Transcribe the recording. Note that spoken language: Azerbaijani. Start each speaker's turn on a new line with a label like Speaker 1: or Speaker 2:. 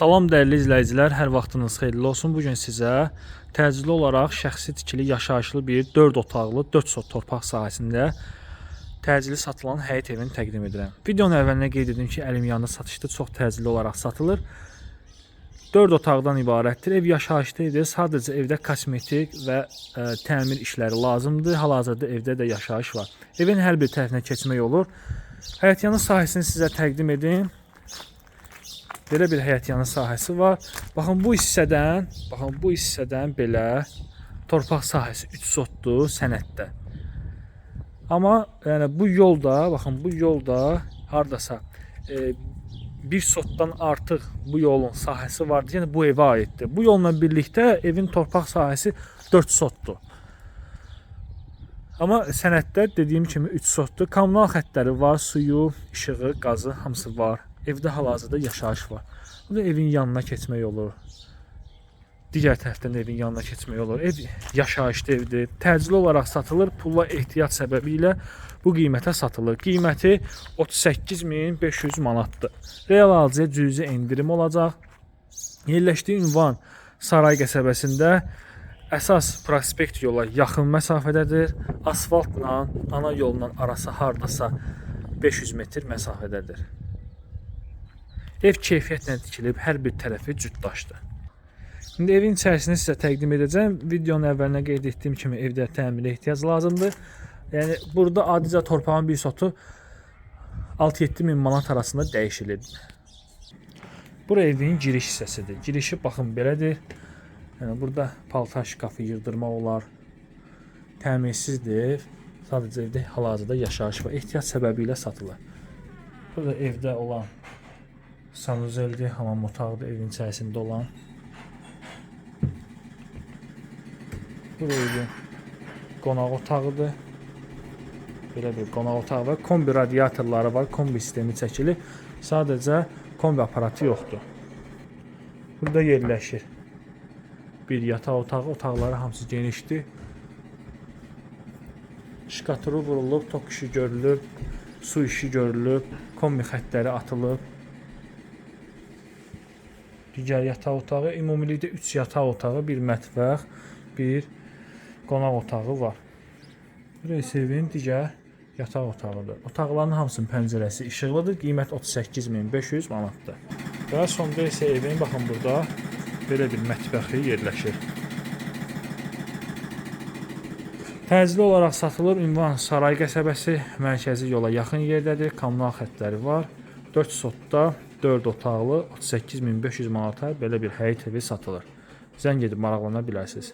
Speaker 1: Salam dəyərli izləyicilər, hər vaxtınız xeyirli olsun. Bu gün sizə təcili olaraq şəxsi tikili yaşayışlı bir 4 otaqlı 4 sot torpaq sahəsində təcili satılan həyət evini təqdim edirəm. Videonun əvvəlinə qeyd edim ki, əlim yanında satışda çox təcili olaraq satılır. 4 otaqdan ibarətdir. Ev yaşayışlı idi. Sadəcə evdə kosmetik və ə, təmir işləri lazımdır. Hal-hazırda evdə də yaşayış var. Evin hər bir tərəfinə keçmək olur. Həyətyanı sahəsini sizə təqdim edim. Belə bir həyətyanı sahəsi var. Baxın bu hissədən, baxın bu hissədən belə torpaq sahəsi 3 sotdur sənəddə. Amma yəni bu yolda, baxın bu yolda hardasa e, bir sotdan artıq bu yolun sahəsi vardı. Yəni bu evə aiddir. Bu yolla birlikdə evin torpaq sahəsi 4 sotdur. Amma sənəddə dediyim kimi 3 sotdur. Kommunal xəttləri var, suyu, işığı, qazı hamısı var. Evdə hal-hazırda yaşayış var. Bu evin yanına keçmək olur. Digər tərəfdən də evin yanına keçmək olur. Ev yaşayışlı evdir. Təcili olaraq satılır. Pulla ehtiyac səbəbi ilə bu qiymətə satılır. Qiyməti 38500 manatdır. Real alıcıya cüzi endirim olacaq. Yerləşdiyi ünvan Saray qəsəbəsində əsas prospekt yola yaxın məsafədədir. Asfaltla ana yolla arası hardasa 500 metr məsafədədir. Ev keyfiyyətlə tikilib, hər bir tərəfi cütdaşdır. İndi evin içərisini sizə təqdim edəcəm. Videonun əvvəlinə qeyd etdiyim kimi evdə təmirə ehtiyac lazımdır. Yəni burada adicə torpağın bir sotu 6-7 min manat arasında dəyişilir. Bura evin giriş hissəsidir. Girişi baxın belədir. Yəni burada paltar şkafı yığdırmaq olar. Təmirsizdir. Sadəcə evdə hal-hazırda yaşayış var. Ehtiyac səbəbi ilə satılır. Burada evdə olan sanuzeldir, hamam otağıdır evin içərisində olan. Bura evin qonaq otağıdır. Belə bir qonaq otağı var. Kombi radiatorları var, kombi sistemi çəkilir. Sadəcə kombi aparatı yoxdur. Burada yerləşir. Bir yataq otağı, otaqları hamısı genişdir. Şkaturu vurulub, tok işi görülüb, su işi görülüb, kombi xəttləri atılıb. Digər yataq otağı, ümumilikdə 3 yataq otağı, bir mətbəx, bir qonaq otağı var. Bura isə evin digər yataq otağıdır. Otaqların hamısının pəncərəsi işıqlıdır. Qiymət 38500 manatdır. Və sonda isə evin baxın burada belə bir mətbəxi yerləşir. Təcili olaraq satılır. Ünvan Saray qəsəbəsi mərkəzi yola yaxın yerdədir. Kommunal xəttləri var. 4 sotda 4 otaqlı 38500 manata belə bir həyət evi satılır. Zəng edib maraqlana bilərsiniz.